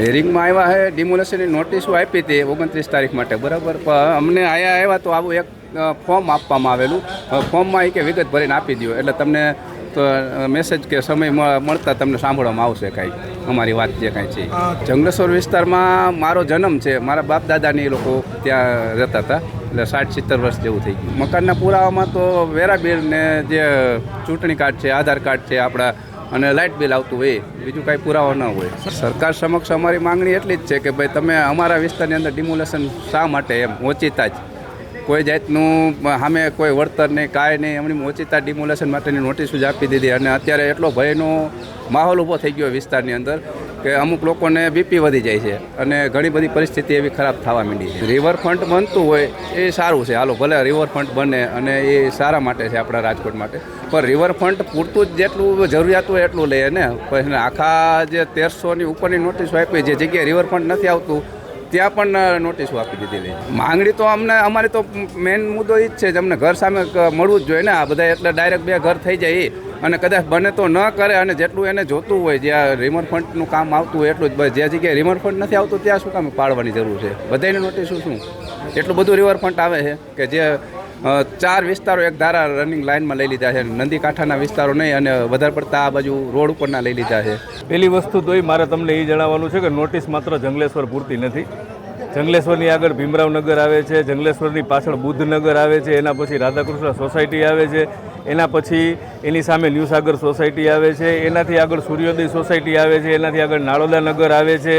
હેરિંગમાં આવ્યા છે ડિમોલેશનની નોટિસો આપી હતી ઓગણત્રીસ તારીખ માટે બરાબર? પણ અમને આયા આવ્યા તો આવું એક ફોર્મ આપવામાં આવેલું. ફોર્મમાં એ કે વિગત ભરીને આપી દો એટલે તમને તો મેસેજ કે સમય મળતા તમને સાંભળવામાં આવશે કાંઈ. અમારી વાત જે કાંઈ છે જંગલેશ્વર વિસ્તારમાં મારો જન્મ છે. મારા બાપ દાદાની એ લોકો ત્યાં રહેતા હતા. એટલે સાઠ સિત્તેર વર્ષ જેવું થઈ ગયું. મકાનના પુરાવામાં તો વેરા બિલ ને જે ચૂંટણી કાર્ડ છે આધાર કાર્ડ છે આપણા અને લાઇટ બિલ આવતું હોય બીજું કાંઈ પુરાવો ન હોય. સરકાર સમક્ષ અમારી માંગણી એટલી જ છે કે ભાઈ તમે અમારા વિસ્તારની અંદર ડિમોલેશન શા માટે એમ? ઓચિતા જ. કોઈ જાતનું સામે કોઈ વળતર નહીં, કાંઈ નહીં. એમની ઓચિતા ડિમોલેશન માટેની નોટિસ જ આપી દીધી. અને અત્યારે એટલો ભયનો માહોલ ઊભો થઈ ગયો વિસ્તારની અંદર. કે અમુક લોકોને બીપી વધી જાય છે અને ઘણી બધી પરિસ્થિતિ એવી ખરાબ થવા માંડી છે. રિવરફ્રન્ટ બનતું હોય એ સારું છે. હાલો, ભલે રિવરફ્રન્ટ બને અને એ સારા માટે છે આપણા રાજકોટ માટે. પણ રિવરફ્રન્ટ પૂરતું જ જેટલું જરૂરિયાત હોય એટલું લઈએ ને. પછી આખા જે તેરસોની ઉપરની નોટિસ આપી, જે જગ્યાએ રિવરફ્રન્ટ નથી આવતું, ત્યાં પણ નોટિસો આપી દીધેલી માંગણી તો અમને, અમારી તો મેઇન મુદ્દો એ જ છે કે અમને ઘર સામે મળવું જ જોઈએ ને. આ બધા એટલે ડાયરેક્ટ બે ઘર થઈ જાય એ અને કદાચ બને તો ન કરે અને જેટલું એને જોતું હોય જ્યાં રિમરફંટનું કામ આવતું હોય એટલું જ બસ. જે જગ્યાએ રિવરફ્રન્ટ નથી આવતું, ત્યાં શું કામ પાડવાની જરૂર છે? બધાને નોટિસું શું એટલું બધું રિવરફ્રન્ટ આવે છે કે જે ચાર વિસ્તારો એક ધારા રનિંગ લાઇનમાં લઈ લીધા છે. નદી કાંઠાના વિસ્તારો નહીં અને વધારે પડતા આ બાજુ રોડ ઉપરના લઈ લીધા છે. પહેલી વસ્તુ તો મારે તમને એ જણાવવાનું છે કે નોટિસ માત્ર જંગલેશ્વર પૂરતી નથી. જંગલેશ્વરની આગળ ભીમરાવનગર આવે છે, જંગલેશ્વરની પાછળ બુદ્ધનગર આવે છે, એના પછી રાધાકૃષ્ણ સોસાયટી આવે છે, એના પછી એની સામે ન્યૂ સાગર સોસાયટી આવે છે, એનાથી આગળ સૂર્યોદય સોસાયટી આવે છે, એનાથી આગળ નાળોદા નગર આવે છે.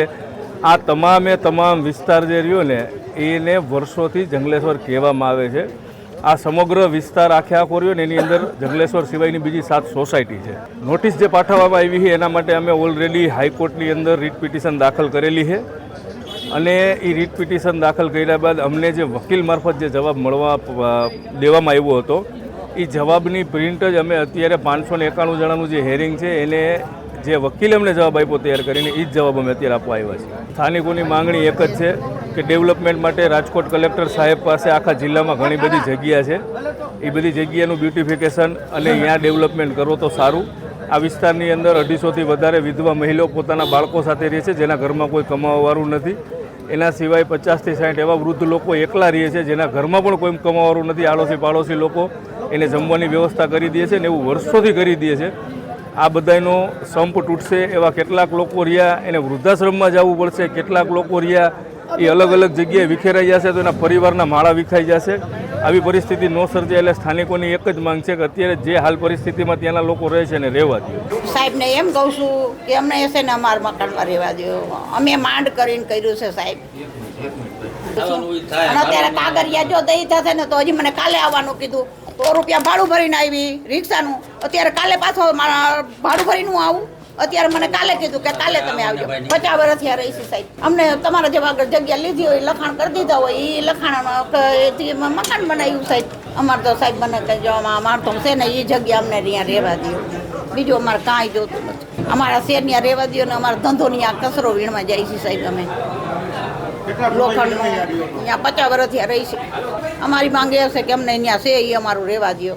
આ તમામે તમામ વિસ્તાર જે રહ્યો ને, એને વર્ષોથી જંગલેશ્વર કહેવામાં આવે છે. આ સમગ્ર વિસ્તાર આખે આખો રહ્યો ને, એની અંદર જંગલેશ્વર સિવાયની બીજી સાત સોસાયટી છે. નોટિસ જે પાઠવવામાં આવી છે, એના માટે અમે ઓલરેડી હાઈકોર્ટની અંદર રીટ પિટિશન દાખલ કરેલી છે. અને એ રીટ પિટિશન દાખલ કર્યા બાદ અમને જે વકીલ મારફત જે જવાબ મળવા દેવામાં આવ્યો હતો એ જવાબની પ્રિન્ટ જ અમે અત્યારે પાંચસો ને એકાણું જણાનું જે હેરિંગ છે, એને જે વકીલે અમને જવાબ આપ્યો તૈયાર કરીને એ જ જવાબ અમે અત્યારે આપવા આવ્યા છીએ. સ્થાનિકોની માંગણી એક જ છે કે ડેવલપમેન્ટ માટે રાજકોટ કલેક્ટર સાહેબ પાસે આખા જિલ્લામાં ઘણી બધી જગ્યા છે. એ બધી જગ્યાનું બ્યુટિફિકેશન અને અહીંયા ડેવલપમેન્ટ કરો તો સારું. આ વિસ્તારની અંદર અઢીસોથી વધારે વિધવા મહિલાઓ પોતાના બાળકો સાથે રહે છે, જેના ઘરમાં કોઈ કમાવાવાળું નથી. એના સિવાય પચાસથી સાઠ એવા વૃદ્ધ લોકો એકલા રહે છે, જેના ઘરમાં પણ કોઈ કમાવાનું નથી. આડોશી પાડોશી લોકો એને જમવાની વ્યવસ્થા કરી દે છે ને એવું વર્ષોથી કરી દે છે. આ બધાનો સંપ તૂટશે એવા કેટલાક લોકો રહ્યા. એને વૃદ્ધાશ્રમમાં જવું પડશે. કેટલાક લોકો રહ્યા એ અલગ અલગ જગ્યાએ વિખેરાઈ જશે તો એના પરિવારના માળા વિખાઈ જશે. આવી પરિસ્થિતિ ન સર્જાય એટલે સ્થાનિકોની એક જ માંગ છે કે અત્યારે જે હાલ પરિસ્થિતિમાં ત્યાંના લોકો રહે છે એને રહેવા દો. સાહેબને એમ કહું છું કે અમને હશે ને અમારા મકાનમાં રહેવા દો. અમે માંડ કરીને કર્યું છે સાહેબ. અને અત્યારે કાગરિયા જો દઈ થશે ને તો હજી મને કાલે આવવાનું કીધું. સો રૂપિયા ભાડું ભરીને આવી રિક્ષાનું. અત્યારે કાલે પાછો ભાડું ભરીને આવું? અત્યારે મને કાલે કીધું કે કાલે તમે આવજો. પચાસ વર્ષ થયા રહીશું સાહેબ. અમને તમારા જેવા આગળ જગ્યા લીધી હોય લખાણ કરી દીધા હોય એ લખાણ મકાન બનાવ્યું સાહેબ. અમારે તો સાહેબ મને કહે જો અમારે તો છે ને એ જગ્યા અમને ત્યાં રહેવા દો બીજું અમારે કાંઈ જોતું નથી. અમારા શેરની રહેવા દો ને અમારા ધંધોની આ કચરો વીણમાં જાય છે સાહેબ અમે. લોખંડનો અહીંયા પચાસ વર્ષથી રહીશું. અમારી માંગે હશે કે અમને અહીંયા છે એ અમારું રહેવા દો